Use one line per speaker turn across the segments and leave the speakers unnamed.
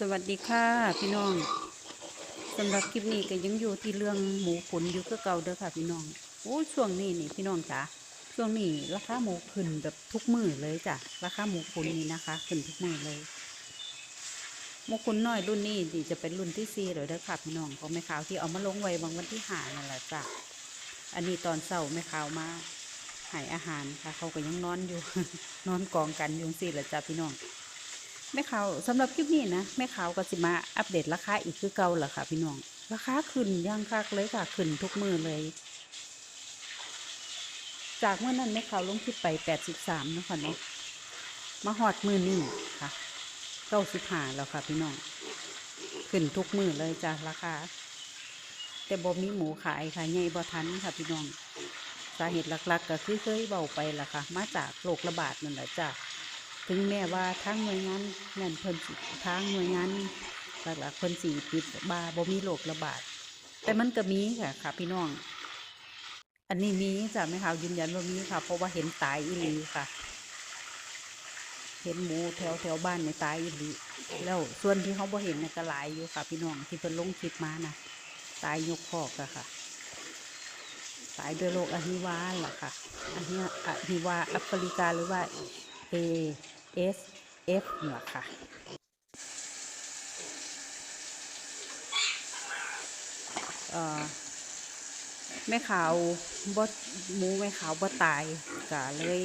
สวัสดีค่ะพี่น้องสำหรับคลิปนี้ก็ยังอยู่ที่เรื่องหมูขุนอยู่คือเก่าเด้อค่ะ พี่น้องโอ้ช่วงนี้นี่พี่น้องจ๋าช่วงนี้ราคาหมูขึ้นแบบทุกมือเลยจ้ะราคาหมูขุนนี่นะคะขึ้นทุกมือเลยหมูขุนน้อยรุ่นนี้นี่จะเป็นรุ่นที่สี่เลยเด้อค่ะพี่น้องของแม่ขาวที่เอามาลงไว้บางวันที่หานั่นแหละจ้ะอันนี้ตอนเช้าแม่ขาวมาใหายอาหารค่ะ เขาก็ยังนอนอยู่นอนกองกันอยู่สิแหละจ้ะพี่น้อง แม่ขาวสำหรับคลิปนี้นะแม่ขาวก็สิมาอัปเดตราคาอีกคือเก่าแหละค่ะพี่น้อง ราคาขึ้นอยังคักเลยค่ะขึ้นทุกมือเลย จากเมื่อนั้นแม่ขาวลงคลิปไปแปดสิบสามนะคะเนาะมาหอดมือนี่ค่ะเก้าสิบห้าแล้วค่ะพี่น้อง ขึ้นทุกมือเลยจ้ะราคา แต่บ่มีหมูขายค่ะใหญ่บ่ทันค่ะพี่น้องสาเหตุหลักๆ ก็คือเคยเบาไปล่ะค่ะ มาจากโรคระบาดนั่นแหละจ้ะ ถึงแม้ว่าทางหน่วยงานนั่นเพิ่นสิทางหน่วยงานหลักๆเพิ่นสิปิดบาบ่มีโรคระบาด แต่มันก็มีค่ะค่ะ พี่น้อง อันนี้มีจ้ะแม่ขาวยืนยันว่ามีค่ะ เพราะว่าเห็นตายอีหลีค่ะ เห็นหมูแถวแถวบ้านในตายอีหลีแล้วส่วนที่เขาบ่เห็นน่ะก็หลายอยู่ค่ะ พี่น้องที่เพิ่นลงคลิปมานะตายยกคอกอะค่ะตายด้วยโรคอหิวาล่ะค่ะอหิอหิวาแอฟริกาหรือว่า A S F ล่ะค่ะเอ่อแม่ขาวบดหมูแม่ขาวบ่ตายก็เลย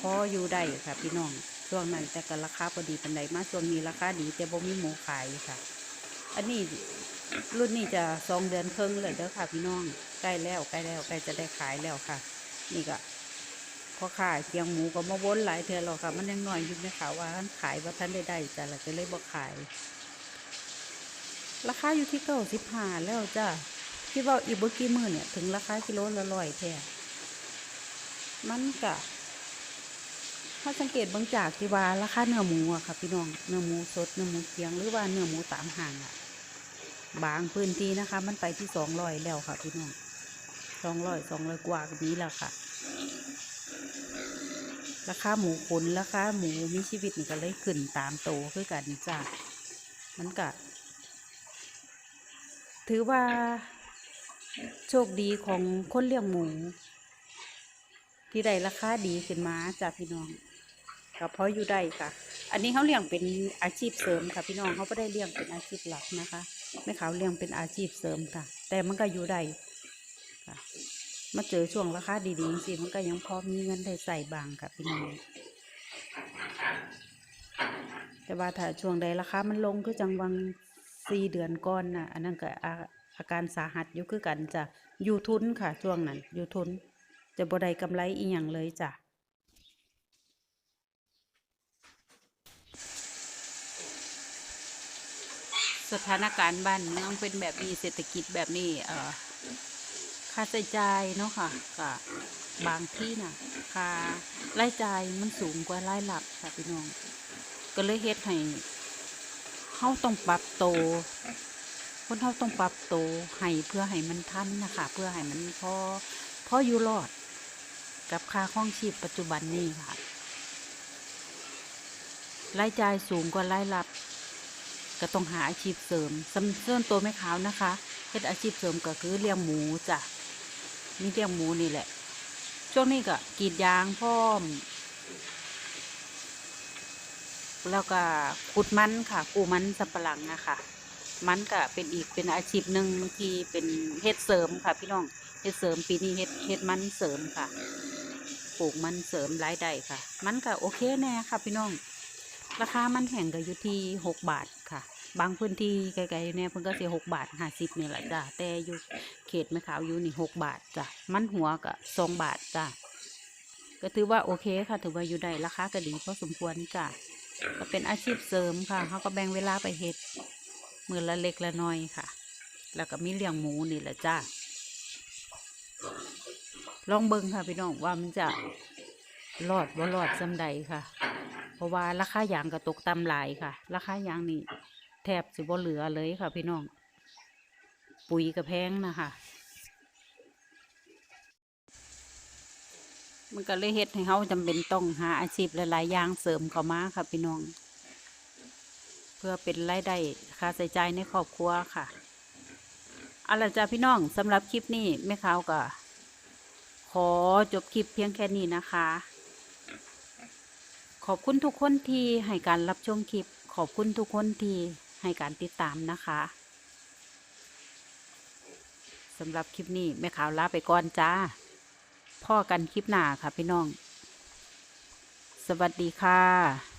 พออยู่ได้ค่ะพี่น้องช่วงนั้นแต่ก็ราคาพอดีปันใดมาช่วงนี้ราคาดีแต่บ่มีหมูขายค่ะ อันนี้รุ่นนี้จะสองเดือนครึ่งเลยเด้อค่ะพี่น้องใกล้แล้วใกล้แล้วใกล้จะได้ขายแล้วค่ะ นี่ก็ พอขายเกียงหมูก็มาวนหลายเทื่อแล้วค่ะ มันยังหน้อยอยู่ไหมคะว่าท่านขายว่าท่านได้ได้จ้ะเราจะเลยบ่ขาย ราคาอยู่ที่เก้าสิบห้าแล้วจ้ะคิดว่าอีกบ่กี่มื้อเนี่ย ถึงราคากิโลละร้อยแท้มันก็ถ้าสังเกตบางจากที่ว่าราคาเนื้อหมูอะค่ะพี่น้องเนื้อหมูสดเนื้อหมูเคียงหรือว่าเนื้อหมูตามห้างอะบางพื้นที่นะคะ มันไปที่สองร้อยแล้วค่ะพี่น้องสองร้อยสองร้อยกว่าก็มีแล้วค่ะ ราคาหมูขุนราคาหมูมีชีวิตนี่ก็เลยขึ้นตามโตคือกันจ้ะมันก็ถือว่าโชคดีของคนเลี้ยงหมู ที่ได้ราคาดีขึ้นมาจ้ะพี่น้องก็เพราะอยู่ได้ค่ะ อันนี้เขาเลี้ยงเป็นอาชีพเสริมค่ะ พี่น้องเขาไม่ได้เลี้ยงเป็นอาชีพหลักนะคะ ไม่เขาเลี้ยงเป็นอาชีพเสริมค่ะ แต่มันก็อยู่ได้ค่ะ มาเจอช่วงราคาดีๆสิมันก็ยังพอมีเงินได้ใส่บางค่ะพี่น้องแต่ว่าถ้าช่วงใดราคามันลงคือจังวังสี่เดือนก่อนน่ะ อันนั้นก็อาการสาหัสอยู่คือกันจ้ะอยู่ทุนค่ะ ช่วงนั้นอยู่ทุน จะบ่ได้กำไรอีหยังเลยจ้ะสถานการณ์บ้านเมืองเป็นแบบนี้เศรษฐกิจแบบนี้เออ ค่าใช้จ่ายเนาะค่ะก็บางที่น่ะค่ารายจ่ายมันสูงกว่ารายรับค่ะพี่น้อง ก็เลยเฮ็ดให้เฮาต้องปรับโตคนเฮาต้องปรับโตให้เพื่อให้มันทันนะคะ เพื่อให้มันพอพออยู่รอด กับค่าครองชีพปัจจุบันนี้ค่ะรายจ่ายสูงกว่ารายรับ ก็ต้องหาอาชีพเสริมสำส่วนตัวแม่ขาวนะคะเฮ็ดอาชีพเสริมก็คือเลี้ยงหมูจ้ะ มีเลี้ยงหมูนี่แหละ ช่วงนี้ก็กรีดยางพร้อม แล้วก็ขุดมันค่ะ กูมันสับปะหลังนะคะมันก็เป็นอีกเป็นอาชีพหนึ่งที่เป็นเฮ็ดเสริมค่ะ พี่น้องเฮ็ดเสริมปีนี้เฮ็ดเฮ็ดมันเสริมค่ะปลูกมันเสริมรายได้ค่ะ มันก็โอเคแน่ค่ะ พี่น้อง ราคามันแห่งก็อยู่ที่หกบาทค่ะ บางพื้นที่ไกลๆเนี่ยเพิ่นก็สิหกบาทห้าสิบนี่แหละจ้ะแต่อยู่เขตแม่ขาวอยู่นี่หกบาทจ้ะมันหัวก็สองบาทจ้ะก็ถือว่าโอเคค่ะ ถือว่าอยู่ได้ราคาก็ดีพอสมควรจ้ะก็เป็นอาชีพเสริมค่ะเขาก็แบ่งเวลาไปเฮ็ดมือละเล็กละน้อยค่ะ แล้วก็มีเลี้ยงหมูนี่แหละจ้ะลองเบิ่งค่ะพี่น้องว่ามันจะรอดบ่รอดซำใดค่ะ เพราะว่าราคายางก็ตกต่ำหลายค่ะ ราคายางนี่ แทบสิบ่เหลือเลยค่ะพี่น้อง ปุ๋ยก็แพงนะคะมันก็เลยเฮ็ดให้เขาจำเป็นต้องหาอาชีพหลาย ๆ อย่างเสริมเข้ามาค่ะพี่น้อง เพื่อเป็นรายได้ค่าใช้จ่ายในครอบครัวค่ะเอาล่ะจ้าพี่น้องสำหรับคลิปนี้แม่ขาวก็ขอจบคลิปเพียงแค่นี้นะคะ ขอบคุณทุกคนที่ให้การรับชมคลิป ขอบคุณทุกคนที่ ให้การติดตามนะคะสำหรับคลิปนี้แม่ขาวลาไปก่อนจ้าพ่อกันคลิปหน้าค่ะพี่น้อง สวัสดีค่ะ